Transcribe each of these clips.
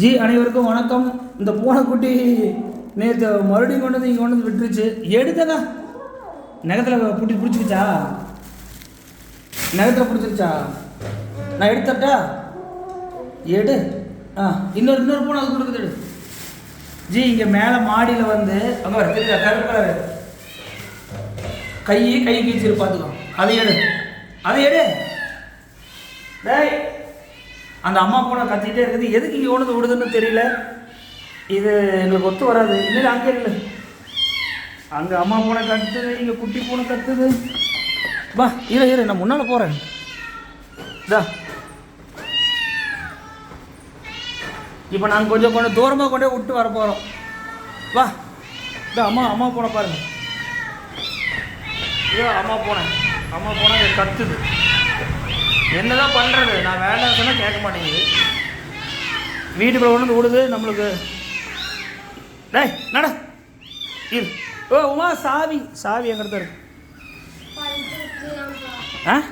G அனைவருக்கும் வணக்கம். இந்த பூனைக்குட்டி நேற்று மறுபடியும் கொண்டு வந்து இங்கே கொண்டு வந்து விட்டுருச்சு. எடுத்ததா நகத்தில் பிடி பிடிச்சிருச்சா? நகத்தில் பிடிச்சிருச்சா? நான் எடுத்துட்டா? எடு. ஆ இன்னொரு இன்னொரு பூனை அது கொடுக்குது எடு. ஜி இங்கே மேலே மாடியில் வந்து அங்கே வர தெரியுதா? கருப்பு கலரு. கை கை கீச்சிரு பார்த்துக்கோ அதை எடு. அதை எடு. டேய் அந்த அம்மா பூனை கத்திட்டே இருக்குது. எதுக்கு இங்கே கொண்டு விடுதுன்னு தெரியல. இது எங்களுக்கு ஒத்து வராது. இல்லை அங்கே இல்லை. அங்கே அம்மா பூனை கத்துது இங்கே குட்டி பூனை கத்துது. வா இரு இரு நான் முன்னால் போகிறேன் இதா இப்போ நாங்கள் கொஞ்சம் கொஞ்சம் தூரமாக கொண்டே விட்டு வர போகிறோம் வா. இதா அம்மா அம்மா பூனை பாருங்க. இதோ அம்மா பூனை அம்மா பூனை கத்துது. என்னதான் பண்ணுறது நான் வேண்டாம் சொன்னால் கேட்க மாட்டேங்குது. வீட்டுக்குள்ள கொண்டு வந்து விடுது நம்மளுக்கு. டேய் நட. இது ஓ உமா சாவி. சாவி எங்கிட்ட இருக்கு. ஆ?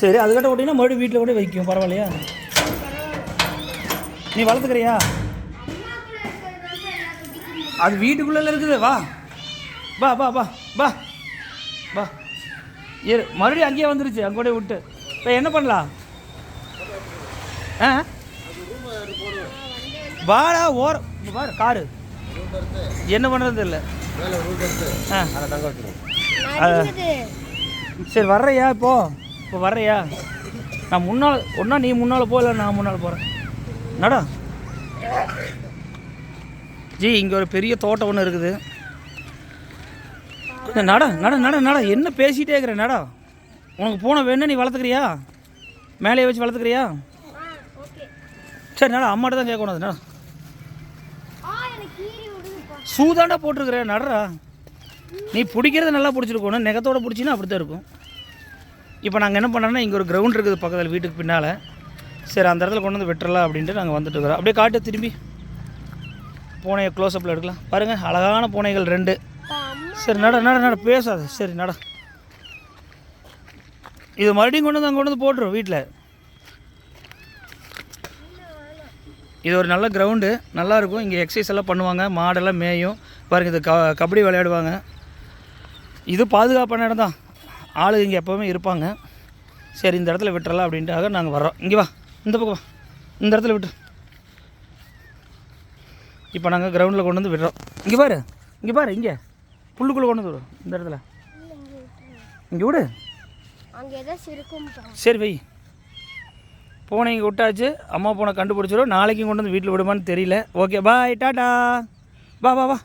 சரி அதுக்கிட்ட விட்டீங்கன்னா மறுபடியும் வீட்டில் கூட வைக்கும். பரவாயில்லையா? நீ வளர்த்துக்கிறியா? அது வீட்டுக்குள்ளே இருக்குது. வா. வா வா வா. வா. வா. மறுபடியும் அங்கேயே வந்துருச்சு அங்கே விட்டு. இப்போ என்ன பண்ணலாம்? ஆ? வாடா ஓர பாரு காரு. என்ன பண்ணுறது இல்லை ஆ. சரி வர்றையா இப்போ? இப்போ வர்றையா? நான் முன்னால் ஒன்றா நீ முன்னால் போகல நான் முன்னால் போகிறேன் நடா ஜி இங்கே ஒரு பெரிய தோட்டம் ஒன்று இருக்குது. நட நட நட நட என்ன பேசிகிட்டே இருக்கிற நடா. உனக்கு பூனை வேணும் நீ வளர்த்துக்கிறியா? மேலேயே வச்சு வளர்த்துக்கிறியா? சரி நட. அம்மாட்ட தான் கேட்கணும் அது நட. சூதாண்டா போட்டிருக்கிற நடரா நீ பிடிக்கிறத நல்லா பிடிச்சிருக்கணும். நெகத்தோட பிடிச்சின்னா அப்படி தான் இருக்கும். இப்போ நாங்கள் என்ன பண்ணுறோன்னா இங்கே ஒரு கிரவுண்ட் இருக்குது பக்கத்தில் வீட்டுக்கு பின்னால். சரி அந்த இடத்துல கொண்டு வந்து விட்டுறலாம் அப்படின்ட்டு நாங்கள் வந்துட்டு இருக்கிறோம். அப்படியே காட்டு திரும்பி. பூனையை க்ளோஸ்அப்பில் எடுக்கலாம். பாருங்கள் அழகான பூனைகள் ரெண்டு. சரி நட நட நட பேசாத. சரி நட. இது மறுபடியும் கொண்டு வந்து அங்கே கொண்டு வந்து போட்டுரும் வீட்டில் இது ஒரு நல்ல கிரவுண்டு. நல்லாயிருக்கும் இங்கே எக்ஸசைஸ் எல்லாம் பண்ணுவாங்க. மாடெல்லாம் மேயும். பாருங்க இது க கபடி விளையாடுவாங்க. இது பாதுகாப்பான இடம் தான். ஆளு இங்கே எப்போவுமே இருப்பாங்க. சரி இந்த இடத்துல விட்டுறலாம் அப்படின்ட்டாக நாங்கள் வர்றோம். இங்கே வா. இந்த பக்கம் வா. இந்த இடத்துல விட்டு. இப்போ நாங்கள் கிரவுண்டில் கொண்டு வந்து விடுறோம். இங்கே பாரு. இங்கே பாரு இங்கே. புல்லுக்குள்ளே கொண்டு வரும் இந்த இடத்துல. இங்கே விடு. சரி வை. பூனை இங்கே விட்டாச்சு அம்மா பூனை கண்டுபிடிச்சிடும் நாளைக்கும் கொண்டு வந்து வீட்டில் விடுமான்னு தெரியல. ஓகே பாய் டாட்டா வா வா வா.